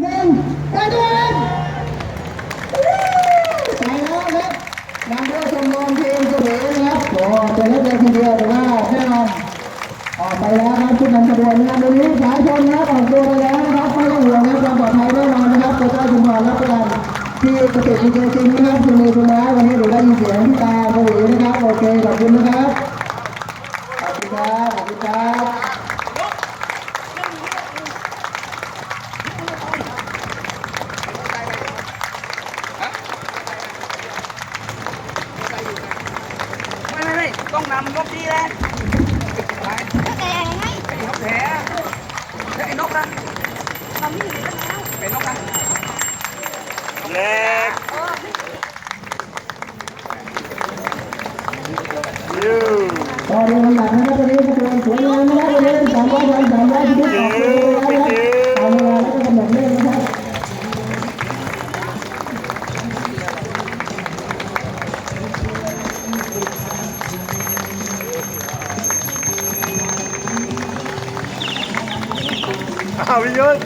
หนึ่งไปด้วยไปแล้วครับนำด้วยชมรมทีมเสมอนะครับโอ้เป็นเล็กเลยทีเดียวแต่ว่าแน่นอนออกไปแล้วครับชุดนำขบวนนะครับวันนี้สายชนนะครับออกตัวไปแล้วนะครับไม่ต้องห่วงนะครับความปลอดภัยแน่นอนนะครับตัวเจ้าชุมพรรับประกันที่กระติกมีจริงนะครับคุณมือคุณไม้วันนี้หนูได้ยินเสียงที่ตาโอ้โหนะครับโอเคขอบคุณนะครับ ขอบคุณครับ ขอบคุณครับ ไม่ไม่ไม่ ต้องนำนกดีแหละไปแต่ไงไอ้นกแผลไอ้นกนะเราไม่อยู่กันแล้วเป็นนกนะเล็กยูตอนนี้หลังนะครับวันนี้ อ้าวพี่ยุทธ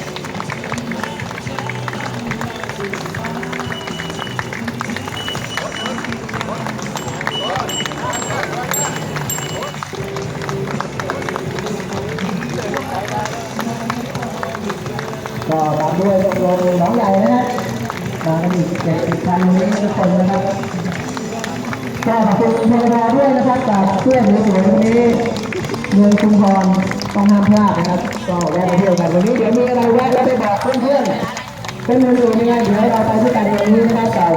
ก็ตามด้วยชมรมหนองใหญ่นะครับมากันอีกเจ็ดสิบคันนี้ทุกคนนะครับก็ขอบคุณพลทด้วยนะครับจากเพื่อนสวยๆวันนี้เมืองชุมพร ต้องห้ามพลาดนะครับก็แวะมาเที่ยวกันวันนี้เดี๋ยวมีอะไรแวะแล้วไปบอกเพื่อนๆเป็นมืออยู่ยังไงเดี๋ยวเราไปด้วยกันวันนี้นะครับกับ